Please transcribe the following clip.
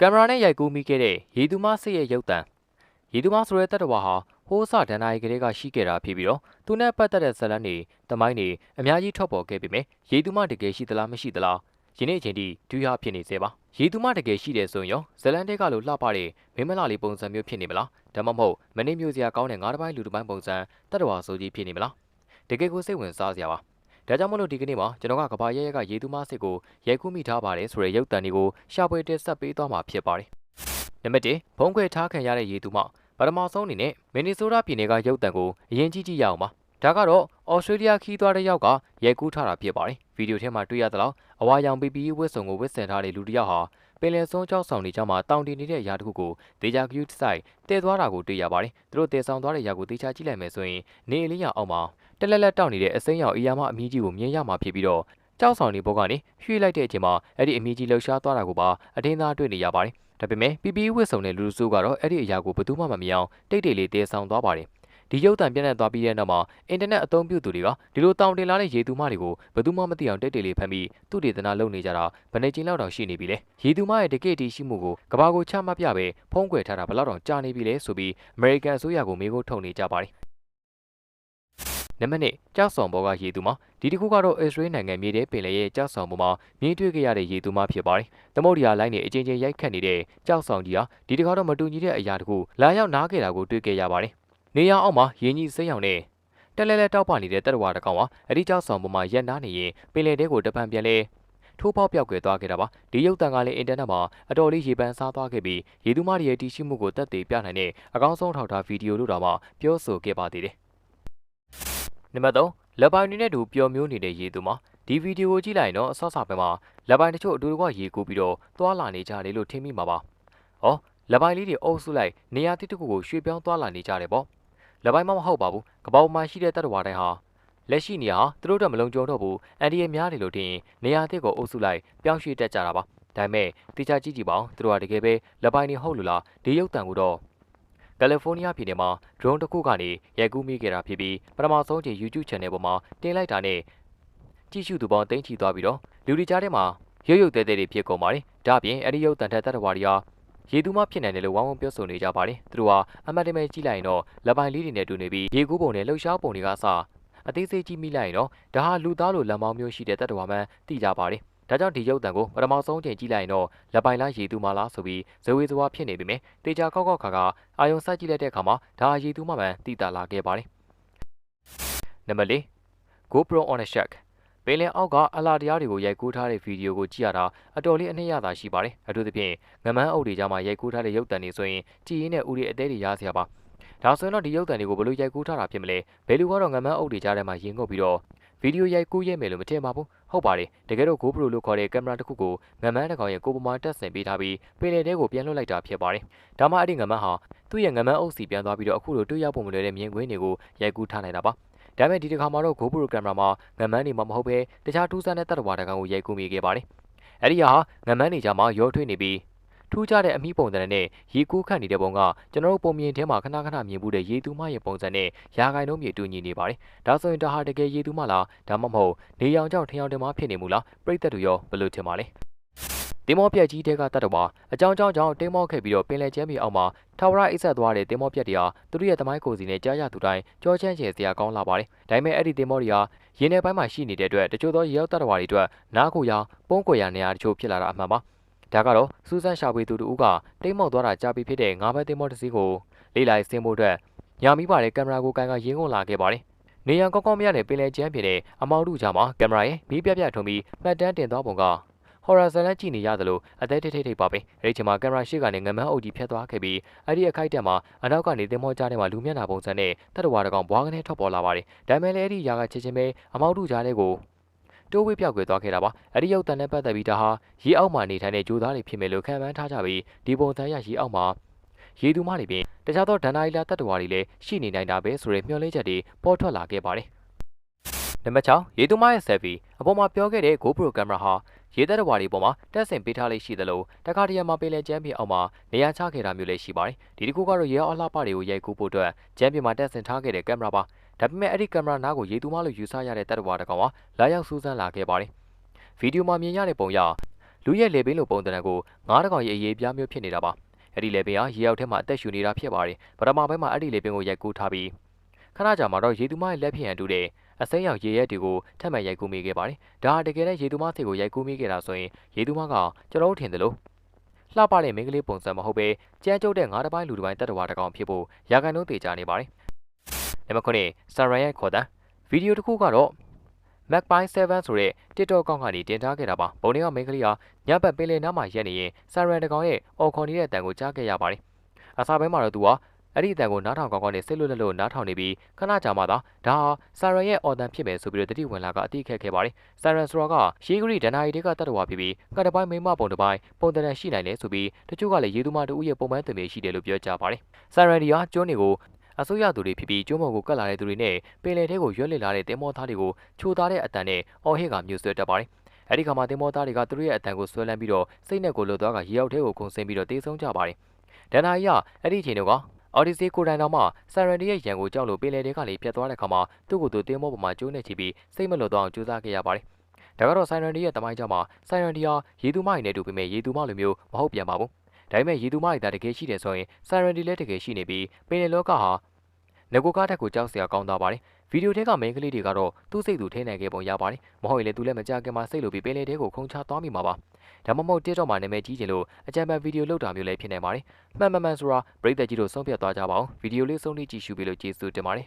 ကင်မရာနဲ့ရိုက်ကူးမိခဲ့တဲ့ရေသူမစစ်ရဲ့ရုပ်တံရေသူမဆိုတဲ့တပ်တော်ဟာဟိုးစဒန်နာရီကလေးကရှိခဲ့တာဖြစ်ပြီးတော့သူနဲ့ပတ်သက်တဲ့ဇာတ်လမ်းတွေတမိုင်းတွေအများကြီးထွက်ပေါ်ခဲ့ပေမဲ့ရေသူမတကယ်ရှိသလားမရှိသလားယနေ့အချိန်ထိဒူးရဖြစ်နေသေးပါရေသူမတကယ်ရှိတယ်ဆိုရင်ရောဇလန်တဲကလိုလှပတဲ့မင်းမလာလေးပုံစံမျိုးဖြစ်နေမလားဒါမှမဟုတ်မင်းမျိုးစရာကောင်းတဲ့ငါးတစ်ပိုင်းလူတစ်ပိုင်းပုံစံတပ်တော်ဆိုကြီးဖြစ်နေမလားတကယ်ကိုစိတ်ဝင်စားစရာပါ ဒါကြောင့်မလို့ဒီကနေ့မှာကျွန်တော်ကကဘာရဲရဲကရေသူမစစ်ကိုရိုက်ကူးမိထားပါတယ်ဆိုတဲ့ရုပ်တံတွေကိုရှာဖွေတက်ဆက်ပေးသွားမှာဖြစ်ပါတယ်နံပါတ်1ဘုံခွေထားခံရတဲ့ရေသူမပထမဆုံးအနေနဲ့မင်နီဆိုးတာပြည်နယ်ကရုပ်တံကိုအရင်ကြည့်ကြည့်ရအောင်ပါဒါကတော့ဩစတြေးလျခီးသွားတဲ့ယောက်ကရိုက်ကူးထားတာဖြစ်ပါတယ်ဗီဒီယိုထဲမှာတွေ့ရသလောက်အဝါရောင် PPE ဝတ်စုံကိုဝတ်ဆင်ထားတဲ့လူတစ်ယောက်ဟာ ပင်လယ်စွန်းကြောက်ဆောင်နေကြမှာတောင်တည်နေတဲ့အရာတစ်ခုကိုဒေဂျာကယူးဆိုင်တည်သွားတာကိုတွေ့ရပါတယ်။သူတို့တည်ဆောင်သွားတဲ့ຢာကိုတေချာကြည့်လိုက်မယ်ဆိုရင်နေအလေးရအောင်မှာတက်လက်လက်တောက်နေတဲ့အစိမ်းရောင်အရာမအမီးကြီးကိုမြင်ရမှာဖြစ်ပြီးတော့ကြောက်ဆောင်နေဘက်ကနေရွှေ့လိုက်တဲ့အချိန်မှာအဲ့ဒီအမီးကြီးလှူရှားသွားတာကိုပါအထင်းသားတွေ့နေရပါတယ်။ဒါပေမဲ့ PPE ဝတ်စုံတဲ့လူလူစုကတော့အဲ့ဒီအရာကိုဘယ်သူမှမမြင်အောင်တိတ်တိတ်လေးတည်ဆောင်သွားပါတယ်။ ဒီရုပ်တံပြန့်နှံ့သွားပြီးတဲ့နောက်မှာအင်တာနက်အသုံးပြုသူတွေကဒီလိုတောင်တင်လာတဲ့ရေသူမတွေကိုဘယ်သူမှမသိအောင်တိတ်တိတ်လေးဖမ်းပြီးသူတေသနာလုပ်နေကြတာဗနေချင်းလောက်တောင်ရှိနေပြီလေရေသူမရဲ့တကယ့်တီရှိမှုကိုကဘာကိုချမှတ်ပြပဲဖုံးကွယ်ထားတာဘယ်လောက်တောင်ကြာနေပြီလဲဆိုပြီးအမေရိကန်အစိုးရကိုမေးခွန်းထုတ်နေကြပါတယ်နံပါတ်1ကြောက်ဆောင်ဘောကရေသူမဒီတစ်ခုကတော့အစ္စရေးနိုင်ငံမြေထဲပင်လယ်ရဲ့ကြောက်ဆောင်ပေါ်မှာမြင်းတွေ့ခဲ့ရတဲ့ရေသူမဖြစ်ပါတယ်။သမုဒ္ဒရာလိုင်းနေအချင်းချင်းရိုက်ခတ်နေတဲ့ကြောက်ဆောင်ကြီးဟာဒီတစ်ခါတော့မတူညီတဲ့အရာတခုလာရောက်နားခဲ့တာကိုတွေ့ခဲ့ရပါတယ်။ နေရအောင်မှာရင်းကြီးစိတ်ရောင်နဲ့တက်လဲလဲတောက်ပနေတဲ့တက်တဝါတကောင်ဟာအဲ့ဒီကြောက်ဆောင်ပေါ်မှာရက်နားနေရင်ပင်လယ်ထဲကိုတပံပြန်လဲထိုးပေါက်ပြောက်ကွယ်သွားခဲ့တာပါဒီရုပ်တံကလည်းအင်တာနက်မှာအတော်လေးရေပန်းစားသွားခဲ့ပြီးရေသူမတွေရဲ့တည်ရှိမှုကိုတက်သေးပြနိုင်တဲ့အကောင်းဆုံးထောက်ထားဗီဒီယိုလို့တောင်မှပြောဆိုခဲ့ပါသေးတယ်နံပါတ်3လက်ပိုင်းတွေနဲ့တူပျော်မျိုးနေတဲ့ရေသူမဒီဗီဒီယိုကိုကြည့်လိုက်ရင်တော့အဆော့ဆော့ပဲမှာလက်ပိုင်းတချို့အတူတကွရေကူးပြီးတော့သွာလာနေကြတယ်လို့ထင်မိမှာပါ။ဩလက်ပိုင်းလေးတွေအုပ်စုလိုက်နေရာတစ်ခုကိုရွှေ့ပြောင်းသွာလာနေကြတယ်ပေါ့။ လက်ပိုင်းမမဟုတ်ပါဘူး။ကပောက်မှာရှိတဲ့တတ္တဝါတိုင်းဟာလက်ရှိနေရာဟာသူတို့တော့မလုံခြုံတော့ဘူး။အန်ဒီရဲ့များတယ်လို့ထင်ရင်နေရာတစ်ကိုအုပ်စုလိုက်ပြောင်းရွှေ့တက်ကြတာပါ။ဒါပေမဲ့တေချာကြည့်ကြည့်ပါအောင်သူတို့ကတကယ်ပဲလက်ပိုင်းတွေဟုတ်လို့လားဒီရုပ်တံကိုတော့ကယ်လီဖိုးနီးယားပြည်နယ်မှာ drone တစ်ခုကနေရိုက်ကူးမိခဲ့တာဖြစ်ပြီးပထမဆုံးချိန် YouTube channel ပေါ်မှာတင်လိုက်တာနဲ့ကြည့်ရှုသူပေါင်းတိမ့်ချီသွားပြီးတော့လူဒီကြားထဲမှာရုပ်ရုပ်သေးသေးတွေဖြစ်ကုန်ပါတယ်။ဒါ့အပြင်အဲ့ဒီရုပ်တန်ထက်တတဝါတွေဟာ ရေသူမဖြစ်နိုင်တယ်လို့ဝိုင်းဝန်းပြောဆိုနေကြပါတယ်။သူတို့ဟာအမတ်တမဲကြည့်လိုက်ရင်တော့လက်ပိုင်းလေးတွေနဲ့တူနေပြီးရေကူးပုံနဲ့လှုပ်ရှားပုံတွေကအစအသေးစိတ်ကြည့်မိလိုက်ရင်တော့ဒါဟာလူသားလိုလက်မောင်းမျိုးရှိတဲ့တတဝါမှန်သိကြပါတယ်။ဒါကြောင့်ဒီရုပ်တံကိုပထမဆုံးချိန်ကြည့်လိုက်ရင်တော့လက်ပိုင်လားရေသူမလားဆိုပြီးဇဝေဇဝါဖြစ်နေပြီမယ်တေချာကောက်ကောက်ခါကအာယုံစိုက်ကြည့်လိုက်တဲ့အခါမှာဒါဟာရေသူမမှန်သိတာလာခဲ့ပါတယ်နံပါတ်၄ GoPro on a Shark ပင်လယ်အောက်ကအလားတရားတွေကိုရိုက်ကူးထားတဲ့ဗီဒီယိုကိုကြည့်ရတာအတော်လေးအနှစ်ရသာရှိပါတယ်အထူးသဖြင့်ငမန်းအုပ်တွေကြားမှာရိုက်ကူးထားတဲ့ရုပ်တံတွေဆိုရင်ကြည်ရင်းနဲ့ဦးတွေအသေးတွေရစရာပါဒါဆိုရင်တော့ဒီရုပ်တံတွေကိုဘယ်လိုရိုက်ကူးထားတာဖြစ်မလဲဘယ်လူကတော့ငမန်းအုပ်တွေကြားထဲမှာရင်ငုတ်ပြီးတော့ဗီဒီယိုရိုက်ကူးရဲမယ်လို့မထင်ပါဘူးဟုတ်ပါတယ်တကယ်တော့ GoPro လို့ခေါ်တဲ့ကင်မရာတစ်ခုကိုငမန်းတစ်ကောင်ရဲ့ကိုပမာတက်ဆင်ပေးထားပြီးပင်လယ်ထဲကိုပြန်လွှတ်လိုက်တာဖြစ်ပါတယ်ဒါမှအဲ့ဒီငမန်းဟာသူ့ရဲ့ငမန်းအုပ်စီပြန်သွားပြီးတော့အခုလိုတွေ့ရပုံမလွယ်တဲ့မြင်ကွင်းတွေကိုရိုက်ကူးထားနိုင်တာပါ ဒါပေမဲ့ဒီတစ်ခါမှာတော့ GoPro ကင်မရာမှာငမန်းနေမှာမဟုတ်ဘဲတခြားထူးဆန်းတဲ့တပ်တော်တကောင်ကိုရိုက်ကူးမိခဲ့ပါတယ်အဲ့ဒီဟာငမန်းနေကြမှာရောထွေးနေပြီးထူးခြားတဲ့အမိပုံစံနဲ့ရေကူးခတ်နေတဲ့ပုံကကျွန်တော်တို့ပုံမြင်ထဲမှာခဏခဏမြင်မှုတဲ့ရေသူမရဲ့ပုံစံနဲ့ရာဂိုင်လုံးမြေတူညီနေပါတယ်။ဒါဆိုရင်ဒါဟာတကယ်ရေသူမလားဒါမှမဟုတ်နေရောင်ကြောင့်ထင်ရောင်တင်မဖြစ်နေမှုလားပြိသက်တို့ရောဘယ်လိုထင်ပါလဲ။ တင်မောပြက်ကြီးတဲကတတ်တော်အကြောင်းကြောင့်ကြောင့်တင်မောခဲ့ပြီးတော့ပင်လယ်ကျမ်းမြေအောက်မှာထာဝရအိတ်ဆက်သွားတဲ့တင်မောပြက်တွေဟာသူတို့ရဲ့သမိုင်းကိုယ်စီနဲ့ကြားရသူတိုင်းကြောချမ်းကျယ်စရာကောင်းလာပါတယ်။ဒါပေမဲ့အဲ့ဒီတင်မောတွေဟာရင်းထဲပိုင်းမှာရှိနေတဲ့အတွက်တချို့သောရေရောက်တတ်တော်တွေအတွက်နားကိုရောင်ပုံးကွယ်ရနေရာတချို့ဖြစ်လာတာအမှန်ပါ။ဒါကတော့စူးစမ်းရှာဖွေသူတို့ကတိတ်မောက်သွားတာကြာပြီဖြစ်တဲ့ငါးဘက်သင်းမောတစ်စီးကိုလေးလိုက်ဆင်းဖို့အတွက်ညာမိပါတဲ့ကင်မရာကိုကန်ကရင်းကုန်လာခဲ့ပါတယ်။နေရန်ကောင်းကောင်းမရတဲ့ပင်လယ်ကျန်းဖြစ်တဲ့အမောက်တို့ကြားမှာကင်မရာရဲ့မီးပြပြထုံပြီးမှတ်တမ်းတင်သွားပုံက ဟော်ရာဇန်လက်ကြည့်နေရသလိုအသေးထိတ်ထိတ်ပါပဲအဲဒီချိန်မှာကင်မရာရှိကနေငမန်းအုပ်ကြီးဖြတ်သွားခဲ့ပြီးအဲ့ဒီအခိုက်တက်မှာအနောက်ကနေသင်္ဘောကြားထဲမှာလူမျက်နှာပုံစံနဲ့တတဝါတကောင်ဘွားကနေထွက်ပေါ်လာပါတယ်ဒါပေမဲ့လည်းအဲ့ဒီຢာကချက်ချင်းပဲအမောက်တို့ကြားထဲကိုတိုးဝေးပြောက်ကွယ်သွားခဲ့တာပါအဲ့ဒီရုပ်တန်နဲ့ပတ်သက်ပြီးဒါဟာရေအောက်မှာနေထိုင်တဲ့ဂျိုသားတွေဖြစ်မယ်လို့ခံမှန်းထားကြပြီးဒီပုံစံရရေအောက်မှာရေသူမတွေပြင်တခြားသောဒဏ္ဍာရီလာတတ္တဝါတွေလည်းရှိနေနိုင်တာပဲဆိုတဲ့မျှော်လင့်ချက်တွေပေါ်ထွက်လာခဲ့ပါတယ်နံပါတ်6ရေသူမရဲ့ selfie အပေါ်မှာပြောခဲ့တဲ့ GoPro ကင်မရာဟာ ရေသက်တော်ဝါဒီပေါ်မှာတက်ဆင်ပေးထားလေးရှိသလိုတခါတရံမှာပင်လယ်ကျမ်းပြင်အောက်မှာနေရာချခဲ့တာမျိုးလည်းရှိပါတယ်ဒီတစ်ခုကတော့ရေအောက်လှပတွေကိုရိုက်ကူးဖို့အတွက်ကျမ်းပြင်မှာတက်ဆင်ထားခဲ့တဲ့ကင်မရာပါဒါပေမဲ့အဲ့ဒီကင်မရာနားကိုရေသူမလို့ယူဆရတဲ့တပ်တော်ဝါတကောင်ဟာလာရောက်စူးစမ်းလာခဲ့ပါတယ်ဗီဒီယိုမှာမြင်ရတဲ့ပုံရလူရဲ့လေပင်လိုပုံသဏ္ဍာန်ကိုငါးတကောင်ရဲ့အရေးပြားမျိုးဖြစ်နေတာပါအဲ့ဒီလေပင်ဟာရေရောက်ထဲမှာအသက်ရှူနေတာဖြစ်ပါတယ်ပထမပိုင်းမှာအဲ့ဒီလေပင်ကိုရိုက်ကူးထားပြီးခဏကြာမှတော့ရေသူမရဲ့လက်ဖြင့်အတူတဲ့ အစိမ်းရောင်ရေရဲတွေကိုထပ်မံရိုက်ကူးမိခဲ့ပါတယ်ဒါဟာတကယ်လည်းရေသူမစိတ်ကိုရိုက်ကူးမိခဲ့တာဆိုရင်ရေသူမကကျွန်တော်တို့ထင်တယ်လို့လှပတဲ့မိန်းကလေးပုံစံမဟုတ်ပဲကြမ်းကြုတ်တဲ့ငါးတစ်ပိုင်းလူတစ်ပိုင်းတက်တော်တစ်ကောင်ဖြစ်ဖို့ရာဂန်တို့တေချာနေပါတယ်နံပါတ်9ဆာရန်ရဲ့ခေါ်တဲ့ဗီဒီယိုတစ်ခုကတော့ Macpie 7ဆိုတဲ့ TikTok အကောင့်ကနေတင်ထားခဲ့တာပါပုံတွေကမိန်းကလေးဟာညဘက်ပင်လယ်နားမှာရက်နေရင်ဆာရန်တကောင်ရဲ့အော်ခေါ်နေတဲ့အတန်ကိုကြားခဲ့ရပါတယ်အစားပိုင်းမှာတော့သူက အဲ့ဒီအတန်ကိုနားထောင်ကောင်းကောင်းနဲ့စိတ်လွတ်လပ်လို့နားထောင်နေပြီးခဏကြာမှသာဒါဟာဆာရန်ရဲ့အော်တန်ဖြစ်မယ်ဆိုပြီးတော့တတိဝင်လာကအတိခက်ခဲ့ပါတယ်ဆာရန်ဆိုတော့ကရှေးဂရီဒနာရီတွေကတတ်တော်ဖြစ်ပြီးကတပိုင်းမိမပုံတစ်ပိုင်းပုံတန်ရှိနိုင်တယ်ဆိုပြီးတချို့ကလည်းရေသူမတူရဲ့ပုံမှန်သွင်ပေရှိတယ်လို့ပြောကြပါတယ်ဆာရန်ဒီဟာကျွန်းတွေကိုအစိုးရသူတွေဖြစ်ပြီးကျွန်းပေါ်ကိုကတ်လာတဲ့သူတွေနဲ့ပင်လယ်ထဲကိုရွက်လစ်လာတဲ့တင်မောသားတွေကိုချိုသားတဲ့အတန်နဲ့အော်ဟစ်ကမျိုးဆွဲတတ်ပါတယ်။အဲဒီခါမှာတင်မောသားတွေကသူတို့ရဲ့အတန်ကိုဆွဲလန်းပြီးတော့စိတ်နဲ့ကိုလွတ်သွားကရေရောက်ထဲကိုခုန်ဆင်းပြီးတော့တေးဆုံးကြပါတယ်။ဒန်နာရီကအဲ့ဒီအချိန်တော့ အော်ဒီစီကိုတိုင်တော်မှဆန်ရန်ဒီရဲ့ရန်ကိုကြောက်လို့ပင်လယ်တွေကလေးပြတ်သွားတဲ့ခါမှာသူ့ကိုယ်သူတင်မောပေါ်မှာကျိုးနေချပြီးစိတ်မလွတ်သွားအောင်ကြိုးစားခဲ့ရပါတယ်။ဒါကတော့ဆိုင်ရန်ဒီရဲ့တမိုင်းကြောင့်မှဆိုင်ရန်ဒီဟာရေသူမအိမ်နဲ့တူပေမဲ့ရေသူမလိုမျိုးမဟုတ်ပြန်ပါဘူး။ဒါပေမဲ့ရေသူမအိမ်သာတကယ်ရှိတယ်ဆိုရင်ဆိုင်ရန်ဒီလည်းတကယ်ရှိနေပြီးပင်လယ်လောကဟာ ငကိုကားတက်ကိုကြောက်စရာကောင်းသွားပါတယ်ဗီဒီယိုထဲကမိန်းကလေးတွေကတော့သူ့စိတ်သူထိနိုင်ခဲ့ပုံရပါတယ်မဟုတ်ရင်လည်းသူလည်းမကြခင်မှာစိတ်လိုပြီးပင်လေတဲကိုခုံချသွားမိမှာပါဒါမှမဟုတ် TikTok မှာနာမည်ကြီးချင်လို့အကြံပေးဗီဒီယိုလုပ်တာမျိုးလည်းဖြစ်နေပါတယ်မှန်မှန်မှန်ဆိုတာပရိသတ်ကြီးတို့ဆုံးဖြတ်သွားကြပါအောင်ဗီဒီယိုလေးဆုံးဖြတ်ကြည့်ရှုပြီးလို့ကျေးဇူးတင်ပါတယ်